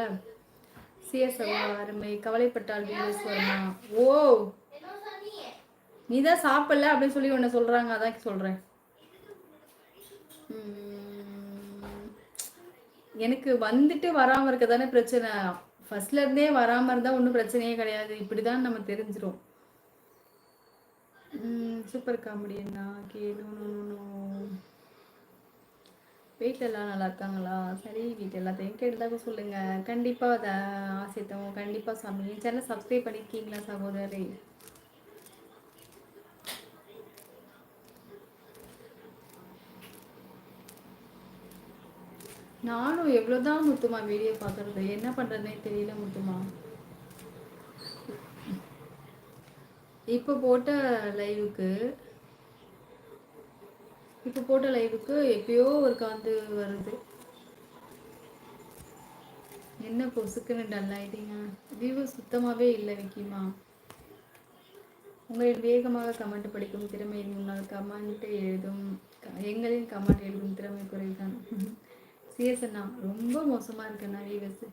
இருக்குல்ல சிஎஸ்ஓ அருமை. கவலைப்பட்டால் வீரேஸ்வரமா ஓ! நீ தான் சாப்பிடல அப்படின்னு சொல்லி உன்னை சொல்றாங்க. அதான் சொல்றேன். எனக்கு வந்துட்டு வராம இருக்க தானே பிரச்சனை ஃபர்ஸ்ட்ல இருந்தே வராம இருந்தா ஒன்றும் பிரச்சனையே கிடையாது. இப்படிதான் நம்ம தெரிஞ்சிரும். சூப்பர் காமெடியண்ணா கே நோ நோ நோ வீட்டிலலாம் எல்லாம் நல்லா இருக்காங்களா சரி வீட்டு எல்லாத்தையும் கேட்டதாக சொல்லுங்க. கண்டிப்பாக அதை ஆசைத்தவங்க கண்டிப்பாக சாமி சேனல் சப்ஸ்கிரைப் பண்ணியிருக்கீங்களா சகோதரி? நானும் எவ்வளோதான் முத்துமா வீடியோ பார்க்கறது என்ன பண்ணுறதுனே தெரியல முத்துமா. இப்போ போட்ட லைவுக்கு இப்போ போட்ட லைவுக்கு எப்பயோ ஒரு காந்து வருது. என்ன பொசுக்குன்னு டல் ஆயிட்டீங்க? வியூ சுத்தமாகவே இல்லை விக்கிமா உங்களின் வேகமாக கமெண்ட் படிக்கும் திறமை முன்னால் கமெண்ட் எழுதும். எங்களின் கமெண்ட் எழுதும் திறமை குறைதான். சிஎஸ் அண்ணா ரொம்ப மோசமாக இருக்குண்ணா வியூவர்ஸ்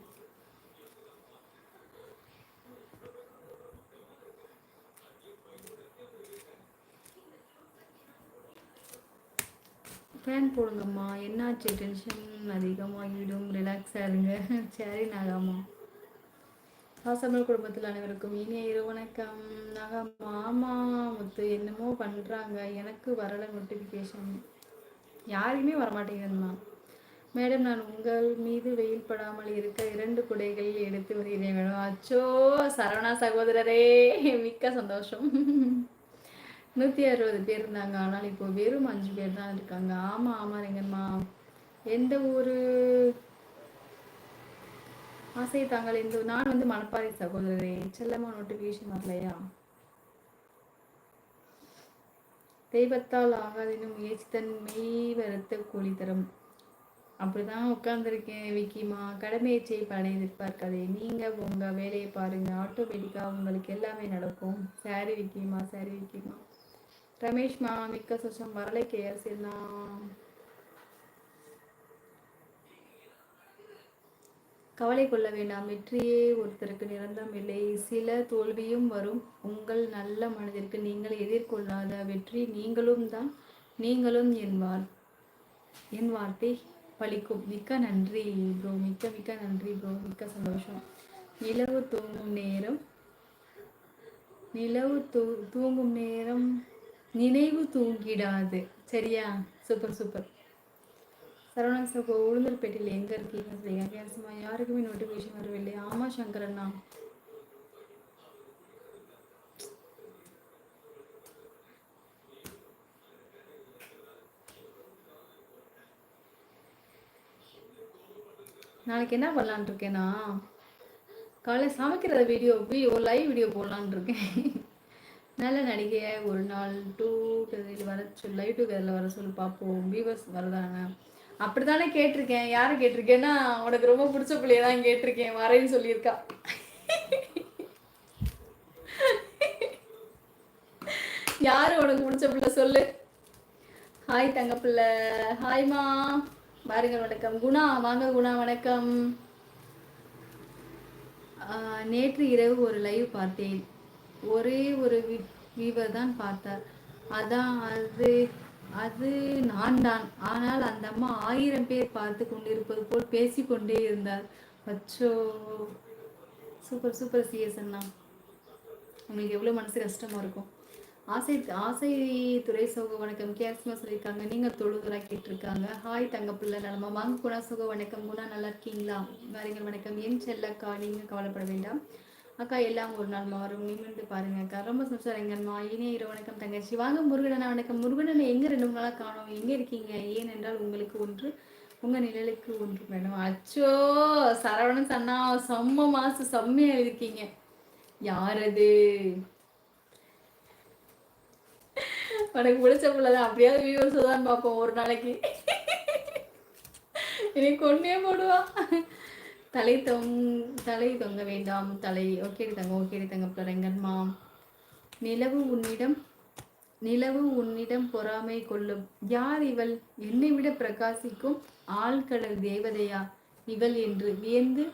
ஃபேன் போடுங்கம்மா. என்னாச்சு? டென்ஷன் அதிகமாகிடும். ரிலாக்ஸாக இருங்க. சரி நாகாமா பாசமல் குடும்பத்தில் அனைவருக்கும் இனிய இரு வணக்கம். நாகாமா மாமா முத்து என்னமோ பண்ணுறாங்க எனக்கு வரலை நோட்டிஃபிகேஷன் யாருக்குமே வரமாட்டேங்குதும்மா. மேடம் நான் உங்கள் மீது வெயில் படாமல் இருக்க இரண்டு குடைகள் எடுத்து வருகிறேன் மேடம். அச்சோ சரவணா சகோதரரே. மிக்க சந்தோஷம். நூற்றி அறுபது பேர் இருந்தாங்க. ஆனால் இப்போ வெறும் அஞ்சு பேர் தான் இருக்காங்க. ஆமாம் ஆமாம் ரெங்கம்மா. எந்த ஒரு ஆசை தாங்கள் இந்த நான் வந்து மணப்பாறை சகோதரரே. செல்லம்மா நோட்டிஃபிகேஷன் வரலையா? தெய்வத்தால் ஆகாதினும் முயற்சித்தன் மெய் வருத்த கூலி தரும் அப்படிதான் உட்கார்ந்துருக்கேன் விக்கிமா. கடமையை செய் படை எதிர்பார்க்காதே. நீங்க உங்க வேலையை பாருங்க. ஆட்டோமேட்டிக்கா உங்களுக்கு எல்லாமே நடக்கும். சாரி விக்கிமா சாரி விக்கிமா. ரமேஷ் மா மிக்க சுஷம் வரலை கேஎஸ் கவலை கொள்ள வேண்டாம். வெற்றியே ஒருத்தருக்கு நிரந்தரம் இல்லை. சில தோல்வியும் வரும். உங்கள் நல்ல மனதிற்கு நீங்கள் எதிர்கொள்ளாத வெற்றி நீங்களும் தான் நீங்களும் என்பார் என் வார்த்தை பலிக்கும் மிக்க நன்றி ப்ரோ மிக்க மிக்க நன்றி ப்ரோ மிக்க சந்தோஷம். நிலவு தூங்கும் நேரம் நிலவு தூ தூங்கும் நேரம் நினைவு தூங்கிடாது. சரியா? Super super. சரவணன் சகோ உளுந்தூர்பேட்டையில் எங்கே இருக்கீங்க? சரியா கேசுமா யாருக்குமே நோட்டிஃபிகேஷன் வரவில்லை. ஆமா சங்கரண்ணா நாளைக்கு என்ன பண்ணலான்னு இருக்கேன்னா காலை சமைக்கிற வீடியோ வீடியோ லைவ் வீடியோ போடலான் இருக்கேன். நல்ல நடிகையை ஒரு நாள் டூ கதில் வர சொல்லு லைவ் டூ கதில் வர சொல்லி பார்ப்போம் வியூவர்ஸ் வரதாங்க அப்படித்தானே கேட்டிருக்கேன். யாரை கேட்டிருக்கேன்னா உனக்கு ரொம்ப பிடிச்ச பிள்ளைய தான் கேட்டிருக்கேன். வரேன்னு சொல்லியிருக்கா. யாரு உனக்கு பிடிச்ச பிள்ளை சொல்லு? ஹாய் தங்க பிள்ளை ஹாய்மா பாருங்க வணக்கம். குணா வாங்க குணா வணக்கம். ஆஹ், நேற்று இரவு ஒரு லைவ் பார்த்தேன். ஒரே ஒரு வீவர் தான் பார்த்தார். அதான் அது அது நான் தான் ஆனால் அந்த அம்மா ஆயிரம் பேர் பார்த்து கொண்டிருப்பது போல் பேசிக்கொண்டே இருந்தார். அச்சோ சூப்பர் சூப்பர் சிஎஸ் அண்ணா. உங்களுக்கு எவ்வளோ மனசு கஷ்டமா இருக்கும். ஆசை ஆசை துறை சோக வணக்கம். கேஸ்மா சொல்லியிருக்காங்க. நீங்க தொழுதுரா கேட்டிருக்காங்க. ஹாய் தங்கப்பிள்ளை நலமா. வாங்க குணா சோக வணக்கம். குணா நல்லா இருக்கீங்களா? வரீங்க வணக்கம். என் செல்லக்கா நீங்க கவலைப்பட வேண்டாம். அக்கா எல்லாம் ஒரு நாள் மாறும். நிமிர்ந்து பாருங்க அக்கா. ரொம்ப சம்சாரங்கம்மா இனிய இரு வணக்கம் தங்கச்சி. வாங்க முருகனா வணக்கம். முருகனனை எங்க ரெண்டு மூணு நாளா காணும்? எங்க இருக்கீங்க? ஏனென்றால் உங்களுக்கு ஒன்று உங்க நிழலுக்கு ஒன்று வேணும் அச்சோ சரவணன் சன்னா செம்ம மாசு செம்மையா இருக்கீங்க. யார் அது? உனக்கு பிடிச்ச பிள்ளைதான். அப்படியாவது வியூவர்ஸ் தான் பார்ப்போம் ஒரு நாளைக்கு. இனி கொண்டே போடுவா. தலை தொங் தலை தொங்க வேண்டாம் தலை ஓகே தங்க ஓகே தங்க பிள்ளைங்கம்மா நிலவு உன்னிடம் நிலவு உன்னிடம் பொறாமை கொள்ளும். யார் இவள்? என்னை விட பிரகாசிக்கும் ஆழ்கடல் தேவதையா? இவள் என்று வியந்து